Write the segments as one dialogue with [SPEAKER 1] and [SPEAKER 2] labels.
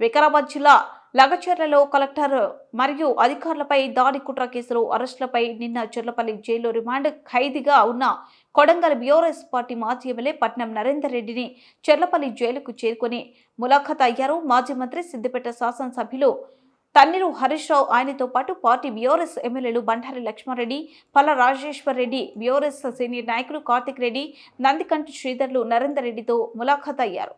[SPEAKER 1] వికారాబాద్ జిల్లా లగచర్లలో కలెక్టర్ మరియు అధికారులపై దాడి కుట్ర కేసులో అరెస్టులపై నిన్న చెర్లపల్లి జైల్లో రిమాండ్ ఖైదీగా ఉన్న కొడంగల్ బీఆర్ఎస్ పార్టీ మాజీ ఎమ్మెల్యే పట్నం నరేందర్ రెడ్డిని చెర్లపల్లి జైలుకు చేరుకొని ములాఖత్ అయ్యారు. మాజీ మంత్రి సిద్దిపేట శాసనసభ్యులు తన్నీరు హరీష్ రావు ఆయనతో పాటు పార్టీ బీఆర్ఎస్ ఎమ్మెల్యేలు బండారి లక్ష్మారెడ్డి పల్ల రాజేశ్వర్ రెడ్డి బీఆర్ఎస్ సీనియర్ నాయకులు కార్తిక్ రెడ్డి నందికంటి శ్రీధర్లు నరేందర్ రెడ్డితో ములాఖత్ అయ్యారు.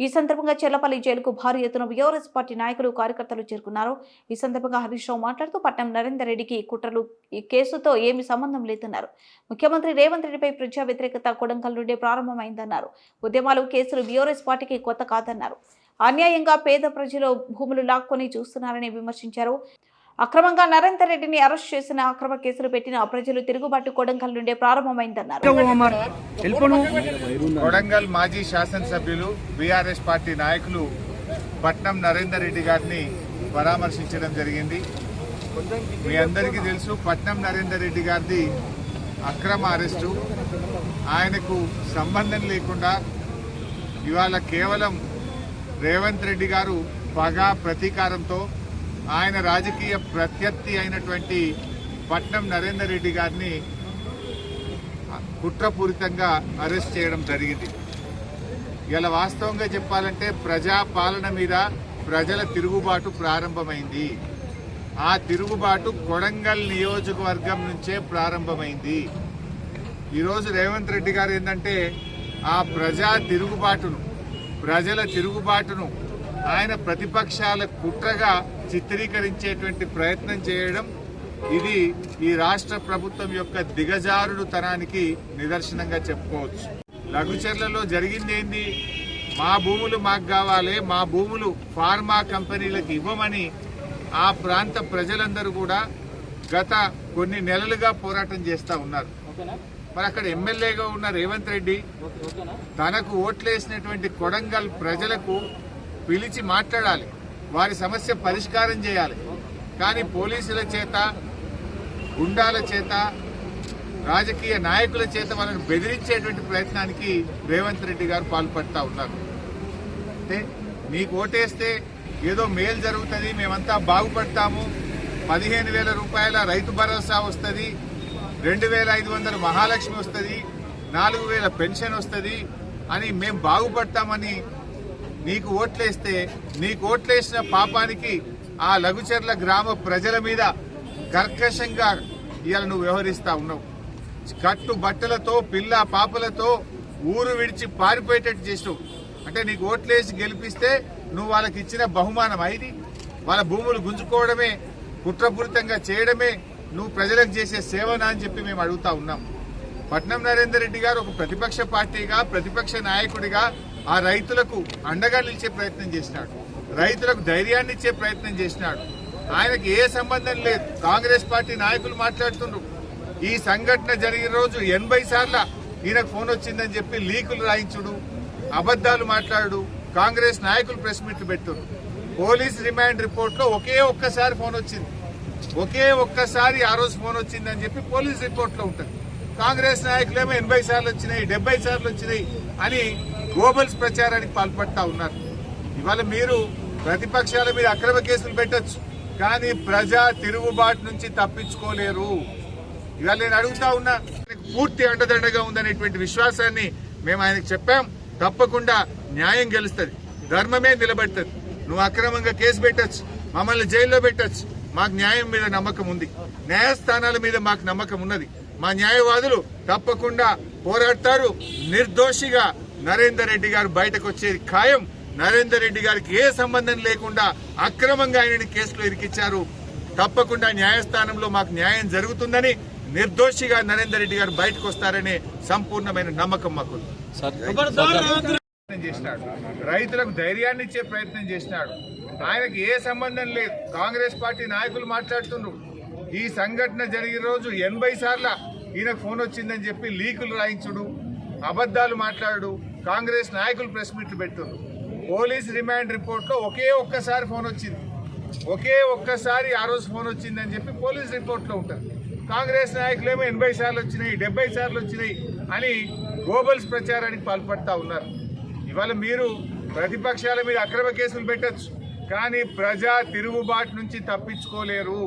[SPEAKER 1] ఈ సందర్భంగా చెర్లపల్లి జైలుకు భారీ ఎత్తున బీఆర్ఎస్ పార్టీ నాయకులు కార్యకర్తలు చేరుకున్నారు. ఈ సందర్భంగా హరీష్ రావు మాట్లాడుతూ పట్నం నరేందర్ రెడ్డికి కుట్రలు ఈ కేసుతో ఏమి సంబంధం లేదన్నారు. ముఖ్యమంత్రి రేవంత్ రెడ్డిపై ప్రజా వ్యతిరేకత కొడంకల్ నుండే ప్రారంభమైందన్నారు. ఉద్యమాలు కేసులు బీఆర్ఎస్ పార్టీకి కొత్త కాదన్నారు. అన్యాయంగా పేద ప్రజలు భూములు లాక్కొని చూస్తున్నారని విమర్శించారు. అక్రమంగా నరేందర్ రెడ్డిని అరెస్ట్ చేసిన అక్రమ కేసులు పెట్టిన ప్రజలు తిరుగుబాటు కొడంకల్ నుండే ప్రారంభమైందన్నారు.
[SPEAKER 2] కొడంగల్ మాజీ శాసనసభ్యులు బీఆర్ఎస్ పార్టీ నాయకులు పట్నం నరేందర్ రెడ్డి గారిని పరామర్శించడం జరిగింది. మీ అందరికీ తెలుసు పట్నం నరేందర్ రెడ్డి గారిది అక్రమ అరెస్టు. ఆయనకు సంబంధం లేకుండా ఇవాళ కేవలం రేవంత్ రెడ్డి గారు పగ ప్రతీకారంతో ఆయన రాజకీయ ప్రత్యర్థి అయినటువంటి పట్నం నరేందర్ రెడ్డి గారిని కుట్రపూరితంగా అరెస్ట్ చేయడం జరిగింది. ఇలా వాస్తవంగా చెప్పాలంటే ప్రజా పాలన మీద ప్రజల తిరుగుబాటు ప్రారంభమైంది. ఆ తిరుగుబాటు కొడంగల్ నియోజకవర్గం నుంచే ప్రారంభమైంది. ఈరోజు రేవంత్ రెడ్డి గారు ఏంటంటే ఆ ప్రజా తిరుగుబాటును ప్రజల తిరుగుబాటును ఆయన ప్రతిపక్షాల కుట్రగా చిత్రీకరించేటువంటి ప్రయత్నం చేయడం ఇది ఈ రాష్ట్ర ప్రభుత్వం యొక్క దిగజారుడు తనానికి నిదర్శనంగా చెప్పుకోవచ్చు. లఘుచర్లలో జరిగింది ఏంది? మా భూములు మాకు కావాలి మా భూములు ఫార్మా కంపెనీలకు ఇవ్వమని ఆ ప్రాంత ప్రజలందరూ కూడా గత కొన్ని నెలలుగా పోరాటం చేస్తా ఉన్నారు. మరి అక్కడ ఎమ్మెల్యేగా ఉన్న రేవంత్ రెడ్డి తనకు ఓట్లేసినటువంటి కొడంగల్ ప్రజలకు పిలిచి మాట్లాడాలి. వారి సమస్య పరిష్కారం చేయాలి. కానీ పోలీసుల చేత గుండాల చేత రాజకీయ నాయకుల చేత వాళ్ళని బెదిరించేటువంటి ప్రయత్నానికి రేవంత్ రెడ్డి గారు పాల్పడతా ఉన్నారు. అంటే నీకు ఓటేస్తే ఏదో మేలు జరుగుతుంది మేమంతా బాగుపడతాము. పదిహేను వేల రూపాయల రైతు భరోసా వస్తుంది. రెండు వేల ఐదు వందల మహాలక్ష్మి వస్తుంది. నాలుగు వేల పెన్షన్ వస్తుంది. అని మేము బాగుపడతామని నీకు ఓట్లేస్తే నీకు ఓట్లేసిన పాపానికి ఆ లఘుచర్ల గ్రామ ప్రజల మీద కర్కశంగా ఇవాళ నువ్వు వ్యవహరిస్తా ఉన్నావు. కట్టు బట్టలతో పిల్ల పాపలతో ఊరు విడిచి పారిపోయేటట్టు చేసావు అంటే నీకు ఓట్లేసి గెలిపిస్తే నువ్వు వాళ్ళకి ఇచ్చిన బహుమానం అయింది. వాళ్ళ భూములు గుంజుకోవడమే కుట్రపూరితంగా చేయడమే నువ్వు ప్రజలకు చేసే సేవనా అని చెప్పి మేము అడుగుతా ఉన్నాం. పట్నం నరేందర్ రెడ్డి గారు ఒక ప్రతిపక్ష పార్టీగా ప్రతిపక్ష నాయకుడిగా ఆ రైతులకు అండగా నిలిచే ప్రయత్నం చేసినాడు. రైతులకు ధైర్యాన్ని ఇచ్చే ప్రయత్నం చేసినాడు. ఆయనకి ఏ సంబంధం లేదు. కాంగ్రెస్ పార్టీ నాయకులు మాట్లాడుతుండ్రు. ఈ సంఘటన జరిగిన రోజు ఎనభై సార్ల ఈయనకు ఫోన్ వచ్చిందని చెప్పి లీకులు రాయించుడు అబద్దాలు మాట్లాడు కాంగ్రెస్ నాయకులు ప్రెస్ మీట్లు పెట్టుడు. పోలీస్ రిమాండ్ రిపోర్ట్లో ఒకే ఒక్కసారి ఫోన్ వచ్చింది. ఒకే ఒక్కసారి ఆ రోజు ఫోన్ వచ్చిందని చెప్పి పోలీస్ రిపోర్ట్లో ఉంటుంది. కాంగ్రెస్ నాయకులేమో ఎనభై సార్లు వచ్చినాయి డెబ్బై సార్లు వచ్చినాయి అని గోబల్స్ ప్రచారానికి పాల్పడతా ఉన్నారు. ఇవాళ మీరు ప్రతిపక్షాల మీద అక్రమ కేసులు పెట్టచ్చు. కానీ ప్రజా తిరుగుబాటు నుంచి తప్పించుకోలేరు. ఇవాళ నేను అడుగుతా ఉన్నా పూర్తి అండదండగా ఉందనేటువంటి విశ్వాసాన్ని మేము ఆయనకు చెప్పాం. తప్పకుండా న్యాయం గెలుస్తుంది. ధర్మమే నిలబడుతుంది. నువ్వు అక్రమంగా కేసు పెట్టొచ్చు. మమ్మల్ని జైల్లో పెట్టొచ్చు. మాకు న్యాయం మీద నమ్మకం ఉంది. న్యాయస్థానాల మీద మాకు నమ్మకం ఉన్నది. మా న్యాయవాదులు తప్పకుండా పోరాడతారు. నిర్దోషిగా నరేందర్ రెడ్డి గారు బయటకు వచ్చేది ఖాయం నరేందర్ రెడ్డి గారికి ఏ సంబంధం లేకుండా అక్రమంగా ఆయనని కేసులో ఇరికిచ్చారు. తప్పకుండా న్యాయస్థానంలో మాకు న్యాయం జరుగుతుందని నిర్దోషిగా నరేందర్ రెడ్డి గారు బయటకు వస్తారనే సంపూర్ణమైన నమ్మకం ప్రయత్నం చేసినాడు. రైతులకు ధైర్యాన్ని ఇచ్చే ప్రయత్నం చేసినాడు. ఆయనకి ఏ సంబంధం లేదు. కాంగ్రెస్ పార్టీ నాయకులు మాట్లాడుతున్నారు ఈ సంఘటన జరిగిన రోజు ఎనభై సార్ల ఈయనకు ఫోన్ వచ్చిందని చెప్పి లీకులు రాయించుడు అబద్దాలు మాట్లాడు కాంగ్రెస్ నాయకులు ప్రెస్ మీట్లు పెట్టారు పోలీస్ రిమాండ్ రిపోర్ట్లో ఒకే ఒక్కసారి ఫోన్ వచ్చింది. ఒకే ఒక్కసారి ఆ రోజు ఫోన్ వచ్చిందని చెప్పి పోలీస్ రిపోర్ట్లో ఉంటారు. ఉంటుంది కాంగ్రెస్ నాయకులేమో ఎనభై సార్లు వచ్చినాయి డెబ్బై సార్లు వచ్చినాయి అని గోబల్స్ ప్రచారానికి పాల్పడతా ఉన్నారు. ఇవాళ మీరు ప్రతిపక్షాల మీద అక్రమ కేసులు పెట్టచ్చు. కానీ ప్రజా తిరుగుబాటు నుంచి తప్పించుకోలేరు.